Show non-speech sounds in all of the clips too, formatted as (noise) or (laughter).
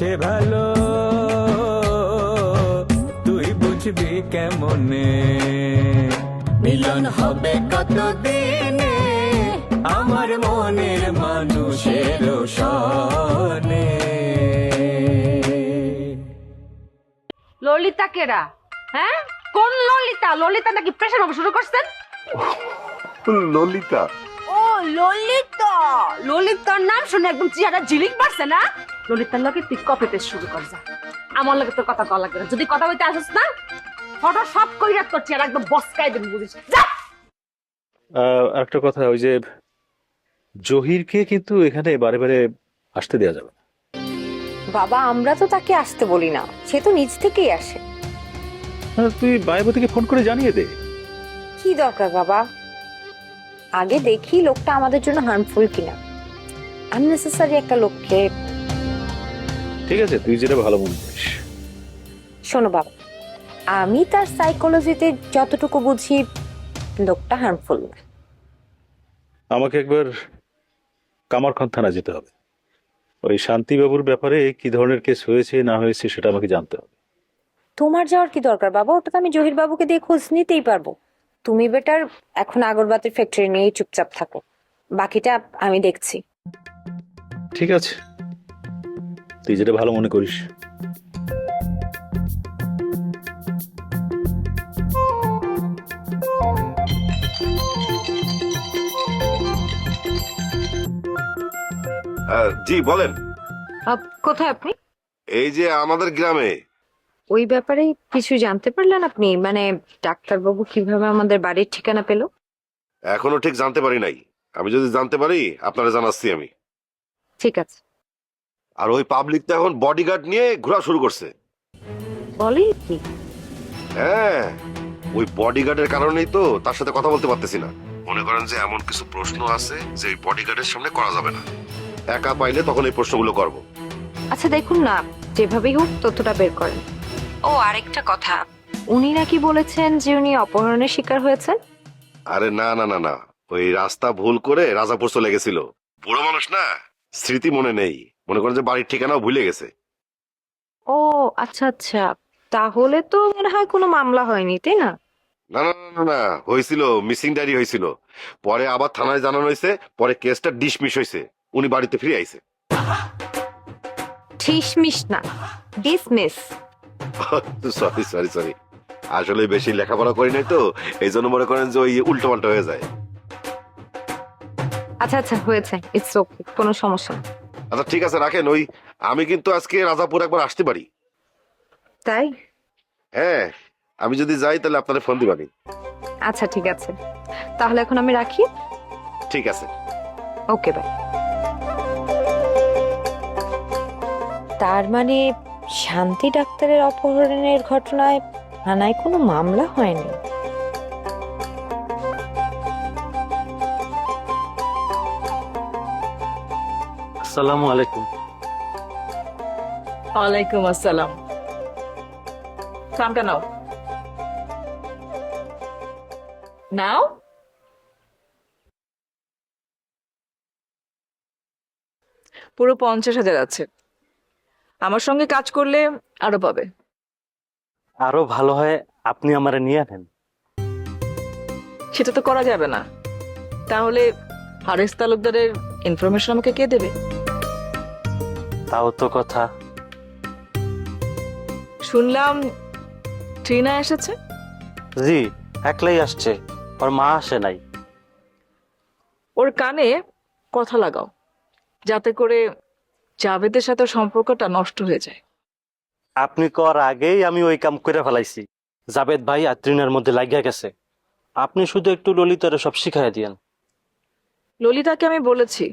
সে ভালো। তুই বুঝবি কেমনে? মিলন হবে কতদিনে? আমার মনের মানুষের সনে ললিতা কেরা? হ্যাঁ? কোন ললিতা? ললিতা নাকি প্রেশার হবে শুরু করছেন? ললিতা। ও ললিতা। ললিতার নাম শুনে একদম চেহারা ঝিলিক পারছে না? ললিতার লগে তুই কপি পেস্ট শুরু কর যা। আমার লগে তোর কথা কল লাগবে না। যদি কথা বলতে আসিস না ফটো সব কইরা তোর চেহারা একদম বসকাই দেবো বুঝিস? যা! আহ, একটা কথা ওই যে জহিরকে কিন্তু এখানে বারে বারে আসতে দেওয়া যাবে না। বাবা আমরা তো তাকে আসতে বলি না। সে তো নিজ থেকেই আসে। তুই মায়াবতীকে ফোন করে জানিয়ে দে। কি দরকার বাবা? আগে দেখি লোকটা আমাদের জন্য হার্মফুল কিনা। আননেসেসারি একটা লোককে ঠিক আছে তুই যেটা ভালো মনে করিস। শোনো বাবা আমি তার সাইকোলজিতে যতটুকু বুঝি লোকটা হার্মফুল না। আমাকে একবার কামারখান থানা যেতে হবে। ওই শান্তিবাবুর ব্যাপারে কি ধরনের কেস হয়েছে না হয়েছে সেটা আমাকে জানতে হবে। তোমার যাওয়ার কি দরকার বাবা? ওটা তো আমি জহির বাবুকে দিয়ে খোঁজ নিতেই পারব। তুমি বেটার এখন আগরবাতির ফ্যাক্টরি নিয়েই চুপচাপ থাকো। বাকিটা আমি দেখছি। ঠিক আছে। তুই যেটা ভালো মনে করিস। জি বলেন। কোথায় আপনি? এই যে আমাদের গ্রামে। ওই ব্যাপারে কিছু জানতে পারলেন আপনি? মানে ডাক্তারবাবু কীভাবে আমাদের বাড়ির ঠিকানা পেল? এখনও ঠিক জানতে পারি নাই। আমি যদি জানতে পারি আপনারা জানাচ্ছি আমি। ঠিক আছে। আর ওই পাবলিক তো এখন বডিগার্ড নিয়ে ঘোরা শুরু করছে। বলে কি? হ্যাঁ ওই বডিগার্ডের কারণেই তো তার সাথে কথা বলতে পারতেছি না। মনে করেন যে এমন কিছু প্রশ্ন আছে যে ওই বডিগার্ডের সামনে করা যাবে না। একা পাইলে তখন এই প্রশ্নগুলো করব। আচ্ছা দেখুন না যেভাবেই হোক তথ্যটা বের করেন। ও আরেকটা কথা। উনি নাকি বলেছেন যে উনি অপহরণের শিকার হয়েছেন? আরে না না না না। ওই রাস্তা ভুল করে রাজাপুর চলে গেছিল। বুড়ো মানুষ না স্মৃতি মনে নেই। মনে করেন যে বাড়ির ঠিকানাও ভুলে গেছে। ও আচ্ছা আচ্ছা। তাহলে তো মনে হয় কোনো মামলা হয়নি তাই না? না না না, না হয়েছিল মিসিং ডায়েরি হয়েছিল। পরে আবার থানায় জানানো হয়েছে পরে কেসটা ডিসমিস হয়েছে। উনি বাড়িতে ফিরে আইছে। ঠিসমিস না ডিসমিস। সরি সরি সরি আসলে বেশি লেখাপড়া করি নাই তো এই জন্য মনে করেন যে ওই উল্টো পাল্টা হয়ে যায়। আচ্ছা আচ্ছা হয়েছে। ইটস ওকে কোনো সমস্যা না আচ্ছা ঠিক আছে রাখেন ওই আমি কিন্তু আজকে রাজাপুর একবার আসতে পারি। তাই? হ্যাঁ আমি যদি যাই তাহলে আপনারা ফোন দিবানি। আচ্ছা ঠিক আছে। তাহলে এখন আমি রাখি। ঠিক আছে। Okay bye. তার মানে শান্তি ডাক্তারের অপহরণের ঘটনায় থানায় কোনো মামলা হয়নি? আসসালামু আলাইকুম। ওয়ালাইকুম আসসালাম। খামটা নাও। নাও। পুরো পঞ্চাশ হাজার আছে। আমার সঙ্গে কাজ করলে আরও পাবে। আরও ভালো হয় আপনি আমার নিয়ে আনেন সেটা তো করা যাবে না। তাহলে হারেস তালুকদারের ইনফরমেশন আমাকে কে দেবে? তাও তো কথা। শুনলাম ট্রিনা এসেছে? জি একলাই আসছে। ওর মা আসে নাই। ওর কানে কথা লাগাও যাতে করে জাভেদের সাথে সম্পর্কটা নষ্ট হয়ে যায়। আপনি কর আগেই আমি ওই কাম করে ফেলাইছি। জাবেদ ভাই আর তৃণের মধ্যে লাগিয়া গেছে। আপনি শুধু একটু ললিতারে সব শিখাই দিয়েন। ললিতাকে আমি বলেছি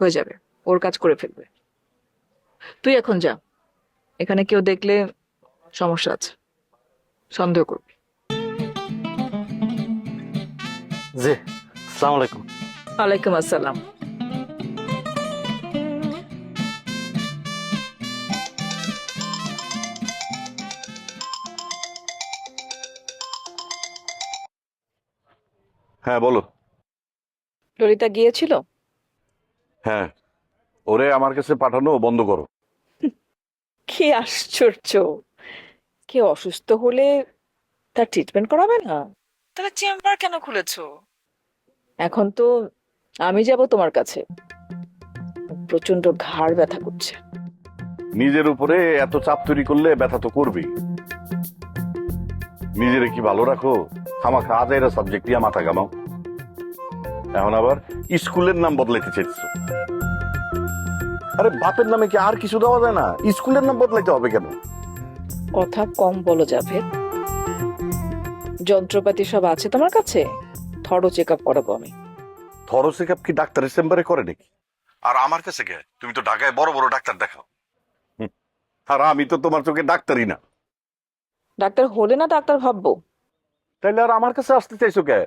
হয়ে যাবে ওর কাজ করে ফেলবে। তুই এখন যা। এখানে কেউ দেখলে সমস্যা আছে। সন্দেহ করবি। জি আসসালামু আলাইকুম। ওয়ালাইকুম আসসালাম। হ্যাঁ বলো। ললিতা গিয়েছিল? হ্যাঁ। ওরে আমার কাছে পাঠানো বন্ধ করো। কি আশ্চর্য। কে অসুস্থ হলে তার ট্রিটমেন্ট করাবে না? তাহলে চেম্বার কেন খুলেছো? এখন তো আমি যাব তোমার কাছে। প্রচণ্ড ঘাড় ব্যথা করছে। নিজের উপরে এত চাপ তৈরি করলে ব্যথা তো করবেই। নিজেরে কি ভালো রাখো? আমাকে আজাইরা সাবজেক্ট দিয়ে মাথা গামাও এখন আবার স্কুলের নাম বদলাইতে চাইছো আরে বাপের নামে কি আর কিছু দেওয়া যায় না? স্কুলের নাম বদলাইতে হবে কেন? কথা কম বলো যাবে যন্ত্রপাতি সব আছে তোমার কাছে? থরো চেক আপ করাবো আমি। থরো চেকআপ কি ডাক্তারের চেম্বারে করে নাকি? আর আমার কাছে কে? তুমি তো ঢাকায় বড় বড় ডাক্তার দেখাও। হুম। আর আমি তো তোমার চোখে ডাক্তারই না। ডাক্তার হলে না ডাক্তার ভাববো? তাইলে আর আমার কাছে আসতে চাইছো কে?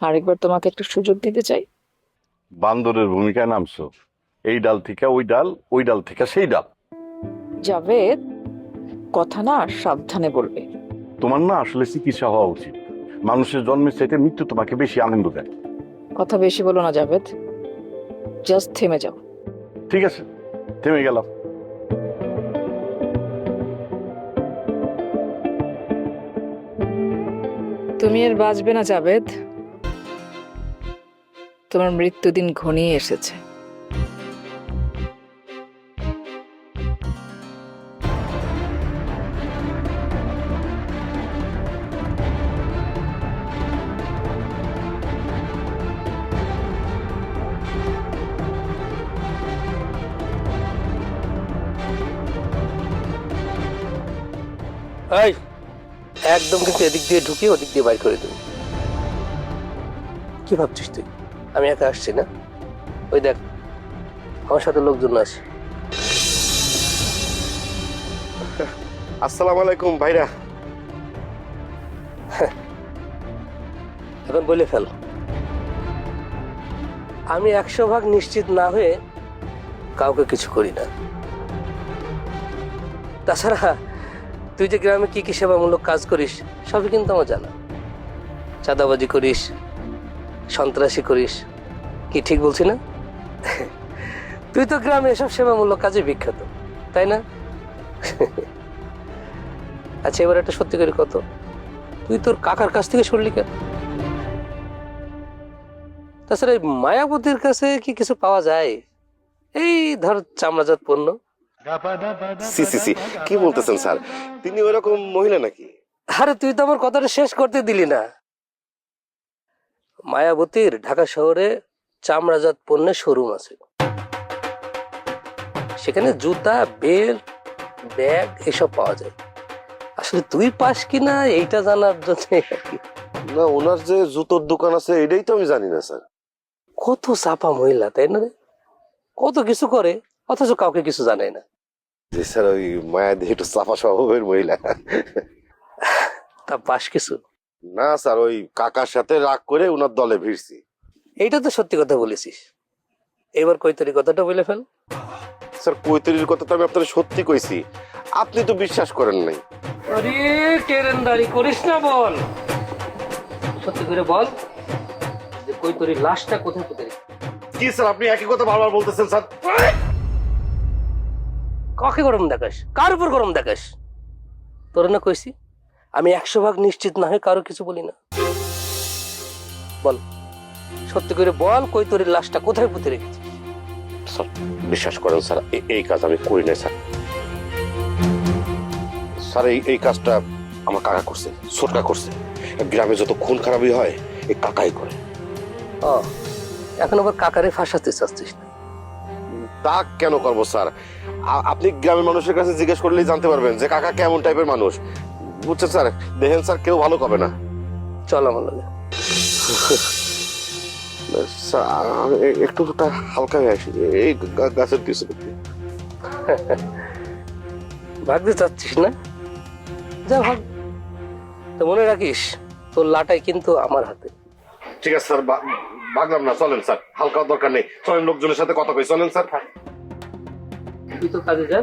আরেকবার তোমাকে একটা সুযোগ দিতে চাই। বান্দরের ভূমিকায় নামছো। এই ডাল থেকে ওই ডাল ওই ডাল থেকে সেই ডাল। জাভেদ কথা না সাবধানে বলবে। তোমার না আসলে চিকিৎসা হওয়া উচিত। মানুষের জন্মের চাইতে মৃত্যু তোমাকে বেশি আনন্দ দেয়। কথা বেশি বলো না জাভেদ। জাস্ট থেমে যাও। ঠিক আছে থেমে গেলাম। তুমি আর বাঁচবে না জাভেদ। তোমার মৃত্যুদিন ঘনিয়ে এসেছে। একদম কিন্তু এদিক দিয়ে ঢুকিয়ে ওদিক দিয়ে বাইর করে দেবো কি ভাবছিস তুই? আমি একা আসছি না। ওই দেখ আমার সাথে লোকজন আছে। আসসালামু আলাইকুম ভাইরা। এখন বলে ফেল। আমি একশো ভাগ নিশ্চিত না হয়ে কাউকে কিছু করি না। তাছাড়া তুই যে গ্রামে কি কি সেবামূলক কাজ করিস, সবই কিন্তু আমার জানা। চাঁদাবাজি করিস, সন্ত্রাসী করিস, কি ঠিক বলছি না? (laughs) তুই তো গ্রামে এসব সেবামূলক কাজে বিখ্যাত, তাই না? (laughs) আচ্ছা এবার একটা সত্যি করে কত? তুই তোর কাকার কাছ থেকে শুনলি কেন? তাছাড়া মায়াবতীর কাছে কি কিছু পাওয়া যায়? এই ধর চামড়াজাত পণ্য। সি সি সি কি বলতেছেন স্যার? তিনি ওইরকম মহিলা নাকি? আরে তুই তো আমার কথাটা শেষ করতে দিলি না। মায়াবতীর ঢাকা শহরে চামড়াজাত পণ্যের শোরুম আছে। সেখানে জুতা বেল্ট ব্যাগ এসব পাওয়া যায়। আসলে তুই পাস কিনা এইটা জানার জন্য না ওনার যে জুতোর দোকান আছে এটাই তো আমি জানি না স্যার। কত চাপা মহিলা তাই না রে? কত কিছু করে। অথচ কাউকে কিছু জানায় না। যে স্যার ওই মায়া দিয়ে একটু চাপা স্বভাবের মহিলা। তা পাস কিছু? না স্যার ওই কাকার সাথে রাগ করে ওনার দলে ভিড়ছি। এইটা তো সত্যি কথা বলেছিস। এবার কৈতরি কথাটা বলে ফেল। স্যার কৈতরির কথা তো আমি আপনার সত্যি কইছি। আপনি তো বিশ্বাস করেন নাই। আরে টেরেন্দারি করিস না বল। সত্যি করে বল যে কৈতরির লাশটা কোথায় কোথায় কি স্যার আপনি একই কথা বারবার বলতেছেন স্যার? কাকে গরম দেখাস? কার উপর গরম দেখাস? তোর না কইছি আমি একশো ভাগ নিশ্চিত না হয়ে কারও কিছু বলি না। বল সত্যি করে বল কৈতরির লাশটা কোথায় পুঁতে রেখেছিস? স্যার বিশ্বাস করেন স্যার এই কাজ আমি করি না স্যার। স্যার এই এই কাজটা আমার কাকা করছে ছোটকা করছে। গ্রামে যত খুন খারাপই হয় এই কাকাই করে। ও এখন আবার কাকারে ফাঁসাতে চাচ্ছিস না। তা কেন করব স্যার? আপনি গ্রামের মানুষের কাছে জিজ্ঞেস করলেই জানতে পারবেন যে কাকা কেমন টাইপের মানুষ। বুঝছেন স্যার? দেখেন স্যার কেউ ভালো কবে না। চল আমার লগে। একটু হালকা হয়ে আসি। এই গাছের পিছনে ভাগতে চাচ্ছিস না? যা ভাগ। তো মনে রাখিস তোর লাটাই কিন্তু আমার হাতে। ঠিক আছে স্যার ভাগলাম না চলেন স্যার। হালকা দরকার নেই। চলেন লোকজনের সাথে কথা কই। চলেন স্যার। তুই তো কাজে যা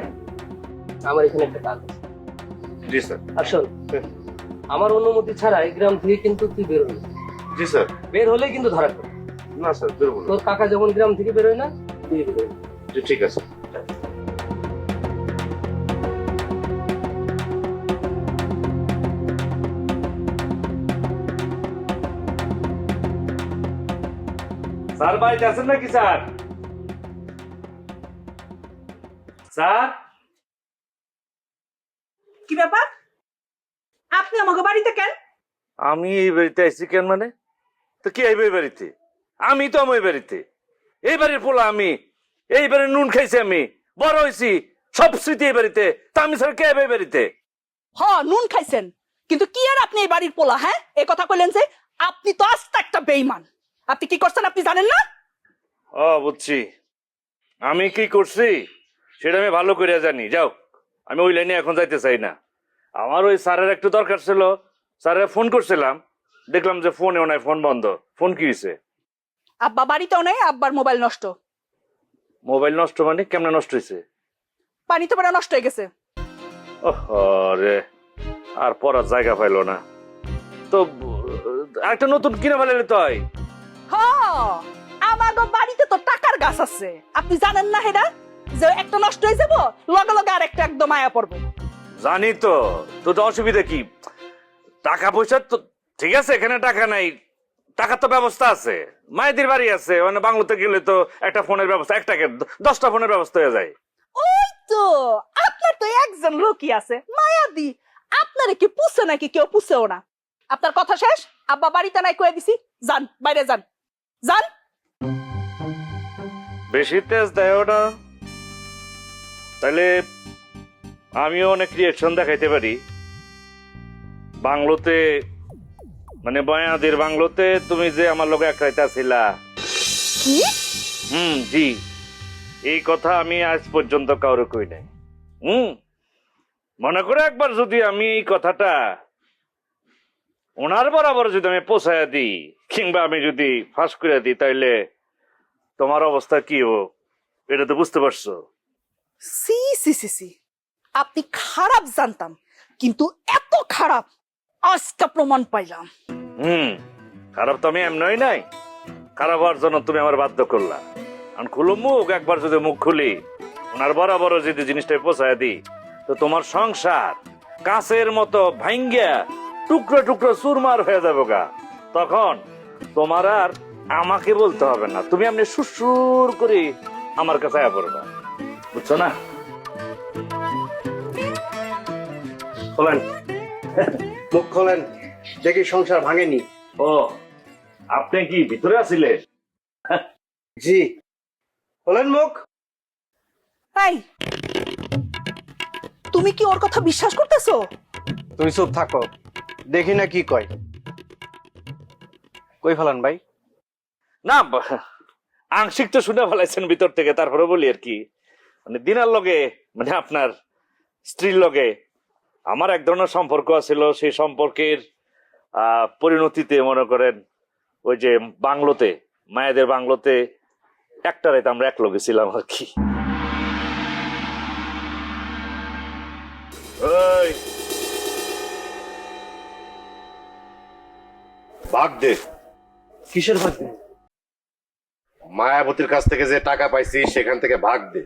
আমার এখানে একটা কাজ আছে। জি স্যার। আর শোন আমার অনুমতি ছাড়া এই গ্রাম থেকে কিন্তু তুই বের হবি জি স্যার। বের হলে কিন্তু ধরা পড়বে। না স্যার বেরোবো না। তোর কাকা যখন গ্রাম থেকে বেরোয় না তুই বেরোয় ঠিক আছে। স্যার বাড়িতে আছেন নাকি স্যার? স্যার? কি ব্যাপার? আপনি আমাকে বাড়িতে কেন? আমি এই বাড়িতে আইছি কেন মানে? তো কি আইবে এই বাড়িতে? আমি তো আমার বাড়িতে। এই বাড়ির পোলা আমি। এই বাড়ির নুন খাইছি আমি। বড় হয়েছি সব স্মৃতি এই বাড়িতে। তা আমি স্যার কে এই বাড়িতে? হ নুন খাইছেন। কিন্তু কি আর আপনি এই বাড়ির পোলা হ্যাঁ? এ কথা কইলেন যে আপনি তো আস্তে একটা বেইমান আপনি কি করছেন আপনি জানেন না? ও বুঝছি। আমি কি করছি? সেটা আমি ভালো করে জানি। যাও আমি ওই লাইনে এখন যাইতে চাই না। আমার ওই স্যারের একটু দরকার ছিল। স্যারের ফোন করছিলাম। দেখলাম যে ফোনেও নাই ফোন বন্ধ। ফোন কি হয়েছে আব্বা বাড়িতেও নাই আব্বার মোবাইল নষ্ট। মোবাইল নষ্ট মানে? কেমনে নষ্ট হয়েছে পানিতে পড়ে নষ্ট হয়ে গেছে। রে আর পড়ার জায়গা পাইলো না। তো একটা নতুন কিনে ফেলে তো হয়। হ আমাগো বাড়িতে তো টাকার গাছ আছে। আপনি জানেন না হেডা? যে একটা নষ্ট হয়ে যাব লগে লগে আর একটা একদম আয়া পড়ব। জানি তো তো তো অসুবিধা কি? টাকা পয়সা তো ঠিক আছে এখানে টাকা নাই। টাকার তো ব্যবস্থা আছে। মায়েদের বাড়ি আছে মানে বাংলোতে গেলে তো একটা ফোনের ব্যবস্থা একটাকে দশটা ফোনের ব্যবস্থা হয়ে যায়। ওই তো আপনার তো একজন লোকই আছে মায়াদি। আপনারে কি পুষে নাকি কেউ পুষেও না? আপনার কথা শেষ? আব্বা বাড়িতে নাই কয়ে দিছি যান বাইরে যান। যান বেশি তেজ দেয় না। তাহলে আমিও অনেক রিয়েকশন দেখাইতে পারি। বাংলোতে মানে বয়াদের বাংলোতে তুমি যে আমার লোক এক রাইতে ছিলা কি? হুম জি। এই কথা আমি আজ পর্যন্ত কাউরে কই নাই। হুম। মনে করে একবার যদি আমি এই কথাটা ওনার বরাবর যদি আমি পোষায় দিই কিংবা আমি যদি ফাঁস করে দিই তাইলে তোমার অবস্থা কি ও? এটা তো বুঝতে পারছ। সি সি সি সি। আপনি খারাপ জানতাম কিন্তু এত খারাপ আজকে প্রমাণ পাইলাম। হুম খারাপ তো আমি এমনই নাই। খারাপ হওয়ার জন্য তুমি আমার বাধ্য করলা। আর খুলো মুখ একবার যদি মুখ খুলি ওনার বরাবর যদি জিনিসটা পোষায় দিই তো তোমার সংসার কাছের মতো ভাঙ্গিয়া টুকরো টুকরো চুরমার হয়ে যাবে গা। তখন তোমার আর আমাকে বলতে হবে না। তুমি এমনি সুসুর করে আমার কাছে আয়া পড়বা। বুঝছ না? খোলেন। মুখ খোলেন। দেখি সংসার ভাঙেনি। ও আপনি কি ভিতরে আছিলেন জি। খোলেন মুখ। তাই তুমি কি ওর কথা বিশ্বাস করতেছো? তুমি চুপ থাকো। দেখি না কি কয়। কই ফেলান ভাই? না আংশিক তো শুনে ফেলাইছেন ভিতর থেকে, তারপরে বলি আর কি। মানে দিনার লগে মানে আপনার স্ত্রীর লগে আমার এক ধরনের সম্পর্ক ছিল সেই সম্পর্কের পরিণতিতে মনে করেন ওই যে বাংলোতে, মায়েদের বাংলোতে একটা রাইতে আমরা এক লগে ছিলাম আর কি। ভাগ দে। কিসের ভাগ মায়াবতীর কাছ থেকে যে টাকা পাইছি সেখান থেকে ভাগ দে।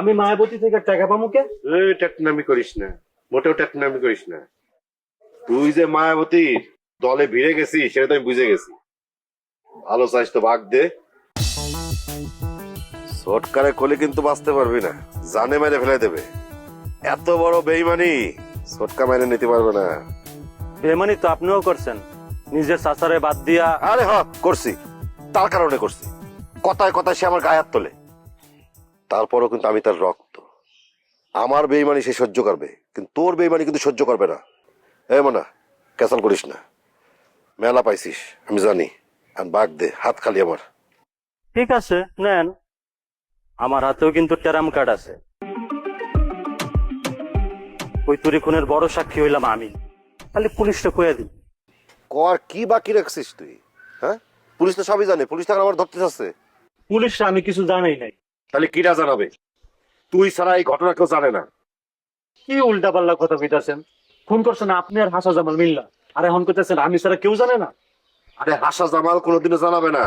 আমি মায়াবতী থেকে টাকা পাবো কে? এই টেকনামি করিস না। মোটেও টেকনামি করিস না। তুই যে মায়াবতীর দলে ভিড়ে গেছিস সেটা তো আমি বুঝে গেছি। ভালো চাইস তো ভাগ দে। সটকারে কোলে কিন্তু বাঁচতে পারবি না। জানে মেরে ফেলে দেবে। এত বড় বেইমানি সটকা মেরে নিতে পারবে না। বেমানি তো আপনিও করছেন। নিজের চাচারে বাদ দিয়া আরে হ করছি। তার কারণে করছি। কথায় কথায় সে আমার গায়ে হাত তোলে। তারপরও কিন্তু আমি তার রক্ত। আমার বেইমানি সে সহ্য করবে। কিন্তু তোর বেইমানি কিন্তু সহ্য করবে না। এ মানা ক্যাসাল করিস না। মেলা পাইছিস আমি জানি। আর বাঘ দে হাত খালি আমার। ঠিক আছে নেন। আমার হাতেও কিন্তু ট্যারাম কার্ড আছে। ওই তুরি খুনের বড় সাক্ষী হইলাম আমি। খালি পুলিশটা কয়ে দিই কর কি বাকি রাখছিস তুই? হ্যাঁ? পুলিশ তো সবই জানে পুলিশ তো এখন আমার ধরতে চাচ্ছে পুলিশটা আমি কিছু জানাই নাই। তাহলে কিরা জানাবে? তুই ছাড়া এই ঘটনা কেউ জানে না। কি উল্টা পাল্লা কথা কইতাছেন? ফোন করছেন আপনি আর হাসা জামাল মিল্লা আর এখন কইতাছেন আমি ছাড়া কেউ জানে না। আরে হাসা জামাল কোনোদিনও জানাবে না।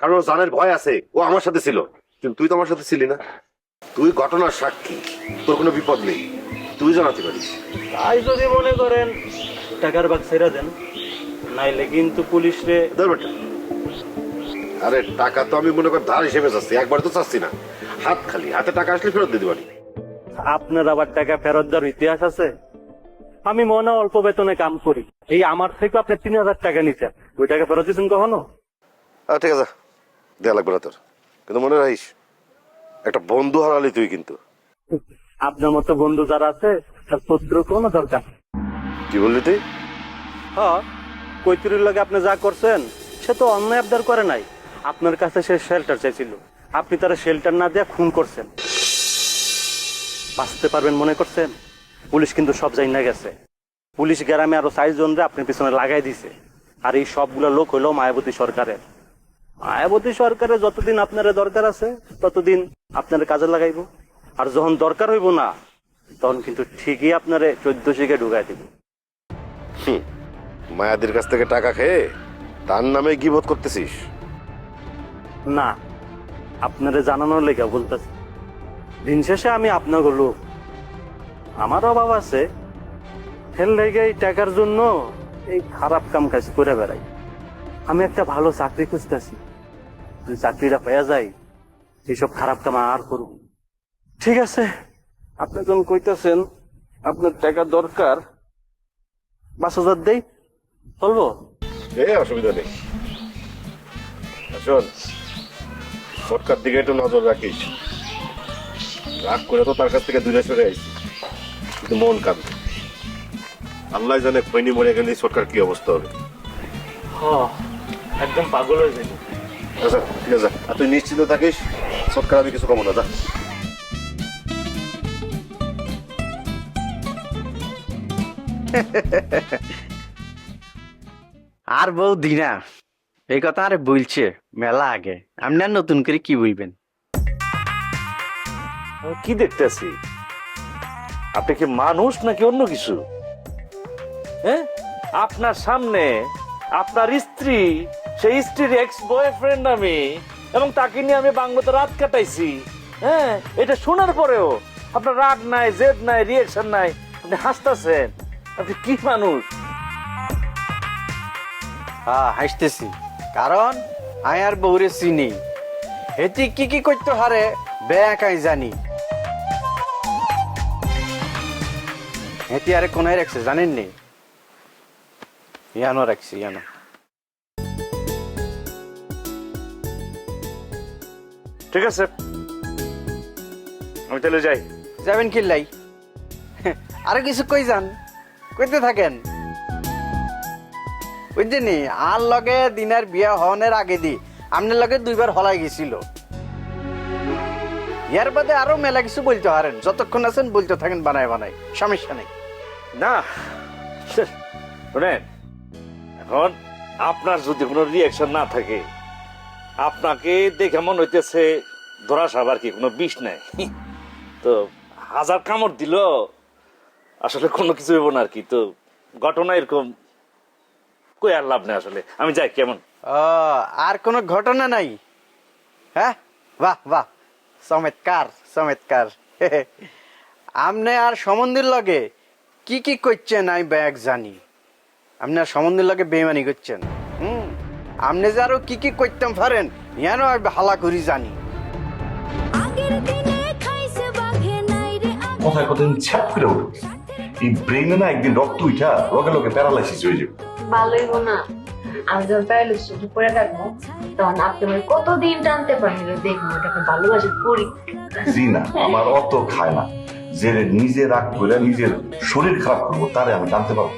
কারণ ওর জানের ভয় আছে ও আমার সাথে ছিল। কিন্তু তুই তো আমার সাথে ছিলি না। তুই ঘটনার সাক্ষী তোর কোনো বিপদ নেই। তুই জানাতে পারিস। তাই যদি মনে করেন টাকার বাগ ছেড়ে দেন। নাইলে কিন্তু পুলিশ রে আরে টাকা তো আমি মনে কর ধার হিসেবে চাচ্ছি একবার তো চাচ্ছি না। হাত খালি হাতে টাকা আসলে ফেরত দিতে পারি আপনার আবার টাকা ফেরত দেওয়ার ইতিহাস আছে? আমি মনে অল্প বেতনে কাম করি। এই আমার থেকে আপনি তিন হাজার টাকা নিচ্ছেন ওই টাকা ফেরত দিচ্ছেন কখনো? ঠিক আছে। দেয়া লাগবে না তোর। কিন্তু মনে রাখিস একটা বন্ধু হারালি তুই কিন্তু। আপনার মতো বন্ধু যারা আছে তার শত্রু কোনো দরকার কি বললি তুই? হ্যাঁ। কৈতুরির লগে আপনি যা করছেন, সে তো অন্যায় আবদার করে নাই। আপনার কাছে সে শেল্টার চাইছিল। আপনি তারা শেল্টার না দিয়ে খুন করছেন। বাঁচতে পারবেন মনে করছেন? পুলিশ কিন্তু সব জানি না গেছে। পুলিশ গ্রামে আরও চার জন রে আপনার পিছনে লাগাই দিছে। আর এই সবগুলো লোক হইল মায়াবতী সরকারের। মায়াবতী সরকারের যতদিন আপনার দরকার আছে, ততদিন আপনার কাজে লাগাইব। আর যখন দরকার হইব না, তখন কিন্তু ঠিকই আপনারে চোদ্দ শিখে ঢুকাই দিব। মায়াদির কাছ থেকে টাকা খেয়ে তার নামে গিবোধ করতেছিস? না, আপনারে জানানোর লেগে বলতেছি। দিন শেষে আমি আপনার লোক। আমার অভাব আছে। ফেল লেগে এই টাকার জন্য এই খারাপ কাম কাজ করে বেড়াই। আমি একটা ভালো চাকরি খুঁজতেছি। যদি চাকরিটা পেয়ে যাই এইসব খারাপ কাম আর করব ঠিক আছে, আপনি যখন কইতেছেন, আপনার টাকা দরকার, পাঁচ হাজার দেই। চলবো এ অসুবিধা নেই। শোন সরকার দিকে একটু নজর রাখিস। রাগ করে তো তার কাছ থেকে দূরে সরে আইছি। কিন্তু মন কাঁদে আল্লাহ জানে খৈনি মরে গেলে সরকার কি অবস্থা হবে। হ একদম পাগল হয়ে যাবে। আচ্ছা ঠিক আছে আর তুই নিশ্চিত থাকিস সরকার আমি কিছু কমো না যা। (laughs) আর বউ দিনা এই কথা আরে বলছে, মেলা আগে। আপনি আর নতুন করে কি বলবেন? কি দেখতেছি? আপনি কি মানুষ নাকি অন্য কিছু? হ্যাঁ? আপনার সামনে আপনার স্ত্রী, সেই স্ত্রীর এক্স বয়ফ্রেন্ড আমি, এবং তাকে নিয়ে আমি বাংলাতে রাত কাটাইছি। হ্যাঁ? এটা শোনার পরেও আপনার রাগ নাই, জেদ নাই রিয়েকশন নাই। আপনি হাসতেছেন। আপনি কি মানুষ? হ্যাঁ হাসতেছি। কারণ আই আর বউরে চিনি। হেতি কি কি করতে হারে বেয়াকাই জানি। হেতি আরে কোনায় রাখছে, জানেন নি? ইয়ানো রাখছি, ইয়ানো। ঠিক আছে। আমি তাহলে যাই। যাবেন কিল্লাই আরও কিছু কই যান? কইতে থাকেন। বুঝছেনি? আর লগে দিনের বিয়া হওয়ার আগে দি আপনার লগে দুইবার হলাই গেছিল। ইয়ার বাদে আরও মেলা কিছু বলতে পারেন যতক্ষণ আছেন বলতে থাকেন বানায় বানায়, সমস্যা নেই। না, শোনেন, এখন আপনার যদি কোনো রিয়াকশন না থাকে, আপনাকে দেখে মনে হইতেছে ধরা সাবার কি কোনো বিষ নাই। তো হাজার কামড় দিল, আসলে কোনো কিছু হইব না আর কি। তো ঘটনা এরকম কই আর লাভ নেই আসলে। আমি যাই কেমন? ও আর কোনো ঘটনা নাই? হ্যাঁ? বাহ বাহ। চমৎকার চমৎকার। (laughs) আমনে আর সমন্দির লগে কি কি করছেন আমি ব্যাগ জানি। আপনি আর সমন্দির লগে বেমানি করছেন। হুম? আপনি যে আরও কি কি করতাম পারেন ইয়ানো আমি হালা করি জানি। কথায় কথা ছ্যাপ করে উঠবে এই ব্রেনে না একদিন রক্ত উঠা লগে লগে প্যারালাইসিস হয়ে যাবে। ভালোই না। আমি যখন প্যারালিসিস পরে থাকব তখন আপনি আমি কতদিন টানতে পারেন দেখব এটাকে ভালোবাসি করি জি না আমার অত খায় না। যে নিজে রাগ করে নিজের শরীর খারাপ করব তারে আমি জানতে পারব।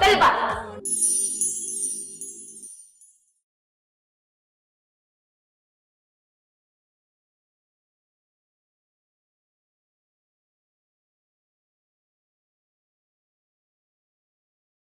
তাহলে